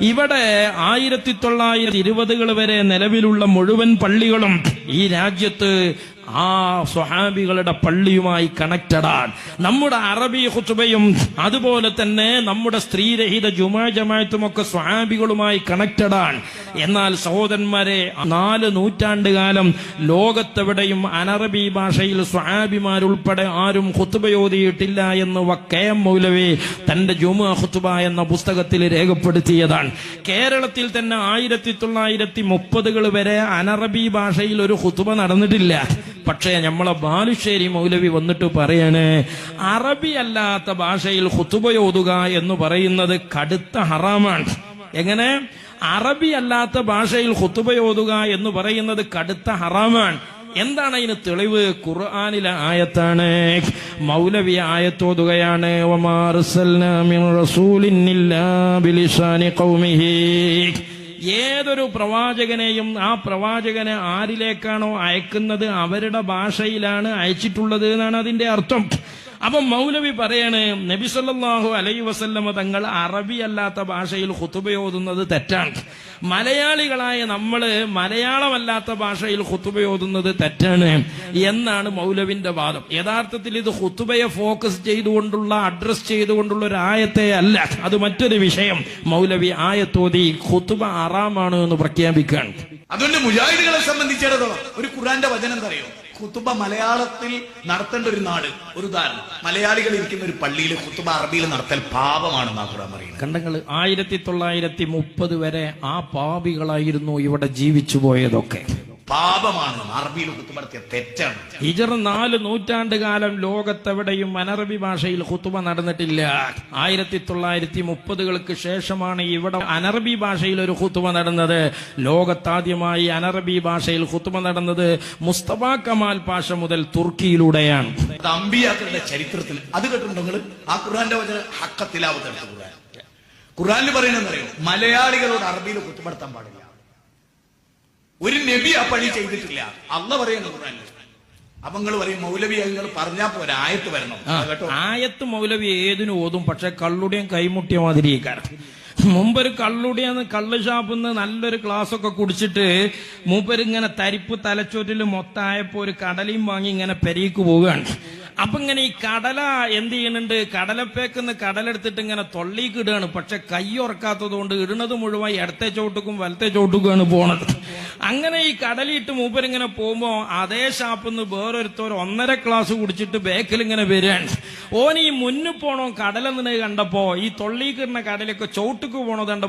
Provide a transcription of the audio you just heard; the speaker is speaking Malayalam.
ഇവിടെ ആയിരത്തി തൊള്ളായിരത്തി ഇരുപതുകൾ വരെ നിലവിലുള്ള മുഴുവൻ പള്ളികളും ഈ രാജ്യത്ത് ആ സ്വഹാബികളുടെ പള്ളിയുമായി കണക്റ്റഡാണ് നമ്മുടെ അറബി ഹുത്തുബയും അതുപോലെ തന്നെ നമ്മുടെ സ്ത്രീരഹിത ജുമാ ഒക്കെ സ്വഹാബികളുമായി കണക്റ്റഡാണ് എന്നാൽ സഹോദരന്മാരെ നാല് നൂറ്റാണ്ട് കാലം ലോകത്തെവിടെയും അനറബി ഭാഷയിൽ സ്വഹാബിമാരുൾപ്പെടെ ആരും ഹുത്തുബയോതിയിട്ടില്ല എന്ന് വക്കയം മൗലവി തന്റെ ജുമാ ഹുത്തുബ എന്ന പുസ്തകത്തിൽ രേഖപ്പെടുത്തിയതാണ്. കേരളത്തിൽ തന്നെ ആയിരത്തി തൊള്ളായിരത്തി മുപ്പതുകൾ വരെ അനറബി ഭാഷയിൽ ഒരു ഹുത്തുബ നടന്നിട്ടില്ല. പക്ഷേ നമ്മളെ ബാലുശ്ശേരി മൗലവി വന്നിട്ട് പറയണേ അറബി അല്ലാത്ത ഭാഷയിൽ ഹുത്തുബയോതുക എന്ന് പറയുന്നത് കടുത്ത ഹറാമാണ്. എങ്ങനെ? അറബി അല്ലാത്ത ഭാഷയിൽ ഹുത്തുബയോതുക എന്ന് പറയുന്നത് കടുത്ത ഹറാമാണ്. എന്താണ് അതിന് തെളിവ്? ഖുർആാനിലെ ആയത്താണ്. മൗലവി ആയത്തോതുകയാണ് മിൻ റസൂലിൻ ഏതൊരു പ്രവാചകനെയും ആ പ്രവാചകനെ ആരിലേക്കാണോ അയക്കുന്നത് അവരുടെ ഭാഷയിലാണ് അയച്ചിട്ടുള്ളത് എന്നാണ് അതിന്റെ അർത്ഥം. അപ്പം മൗലവി പറയാണ് നബി അലൈ വസല്ലമ തങ്ങൾ അറബി അല്ലാത്ത ഭാഷയിൽ ഖുതുബയോതുന്നത് തെറ്റാണ്. മലയാളികളായ നമ്മൾ മലയാളമല്ലാത്ത ഭാഷയിൽ ഖുതുബയോതുന്നത് തെറ്റാണ് എന്നാണ് മൗലവിന്റെ വാദം. യഥാർത്ഥത്തിൽ ഇത് ഖുതുബയെ ഫോക്കസ് ചെയ്തുകൊണ്ടുള്ള അഡ്രസ് ചെയ്തുകൊണ്ടുള്ള ഒരു ആയത്തെ അല്ല. അത് മറ്റൊരു വിഷയം. മൗലവി ആയത്തോതി ഖുതുബ അറാമാണ് എന്ന് പ്രഖ്യാപിക്കുകയാണ്. അതുകൊണ്ട് മുജാഹിദികളെ സംബന്ധിച്ചിടത്തോളം ഒരു ഖുറാന്റെ വചനം അറിയോ ഖുത്തുബ മലയാളത്തിൽ നടത്തേണ്ട ഒരു നാട്. ഒരു ഉദാഹരണം. മലയാളികൾ ഇരിക്കുന്ന ഒരു പള്ളിയിൽ കുത്തുബ അറബിയിൽ നടത്തൽ പാപമാണ് ഖുറാൻ പറയുന്നത്. കണ്ടങ്ങൾ ആയിരത്തി തൊള്ളായിരത്തി മുപ്പത് വരെ ആ പാപികളായിരുന്നു ഇവിടെ ജീവിച്ചു പോയതൊക്കെ. പാപമാണ് അറബിയിൽ നടത്തിയ തെറ്റാണ്. ഹിജർ നാല് നൂറ്റാണ്ട് കാലം ലോകത്തെവിടെയും അനറബി ഭാഷയിൽ ഖുത്തുബ നടന്നിട്ടില്ല. ആയിരത്തി തൊള്ളായിരത്തി മുപ്പതുകൾക്ക് ശേഷമാണ് ഇവിടെ അനറബി ഭാഷയിൽ ഒരു ഖുത്തുബ നടന്നത്. ലോകത്താദ്യമായി അനറബി ഭാഷയിൽ ഖുത്തുബ നടന്നത് മുസ്തഫ കമാൽ പാഷ മുതൽ തുർക്കിയിലൂടെയാണ്. അമ്പിയാക്കളുടെ ചരിത്രത്തിൽ അത് കേട്ടിട്ടുണ്ടെങ്കിൽ നിങ്ങൾ? ആ ഖുർആന്റെ വചനം ഹക്കത്തിലാവത്ത് പറയുന്നത് മലയാളികളോട് അറബിയിൽ ഖുത്തുബ പാടില്ല. ഒരു നബി ആ പണി ചെയ്തിട്ടില്ല. അല്ല പറയുന്നു ഖുറാനിൽ അപ്പൊ നിങ്ങൾ പറയും മൗലവി നിങ്ങൾ പറഞ്ഞാ പോലെ ആയത്ത് വരണം. കേട്ടോ? ആയത്ത് മൗലവി ഏതിനു ഓതും? പക്ഷെ കള്ളുടെയും കൈമുട്ടിയ മാതിരി മുമ്പൊരു കള്ളുടിയെന്ന് കള്ള് ഷാപ്പിന്ന് നല്ലൊരു ക്ലാസ് ഒക്കെ കുടിച്ചിട്ട് മൂപ്പരിങ്ങനെ തരിപ്പ് തലച്ചോറ്റിൽ മൊത്തമായപ്പോ ഒരു കടലയും വാങ്ങി ഇങ്ങനെ പെരീക്ക് പോവുകയാണ്. അപ്പൊ ഇങ്ങനെ ഈ കടല എന്ത് ചെയ്യുന്നുണ്ട്? കടലപ്പേക്കുന്ന് കടലെടുത്തിട്ട് ഇങ്ങനെ തൊള്ളിക്ക് ഇടുകയാണ്. പക്ഷെ കൈ ഉറക്കാത്തത് കൊണ്ട് ഇടുന്നത് മുഴുവൻ ഇടത്തെ ചോട്ടുക്കും വലത്തെ ചോട്ടുക്കുമാണ് പോണത്. അങ്ങനെ ഈ കടലിട്ട് മൂപ്പരിങ്ങനെ പോകുമ്പോ അതേ ഷാപ്പിൽ നിന്ന് വേറൊരുത്തോർ ഒന്നര ക്ലാസ് കുടിച്ചിട്ട് ബേക്കിൽ ഇങ്ങനെ വരികയാണ്. ഓൻ ഈ മുന്നിൽ പോണോ കടലെന്ന് കണ്ടപ്പോ ഈ തൊള്ളിക്കിടുന്ന കടലൊക്കെ ചോട്ടുക്ക് പോണത് കണ്ടപ്പോ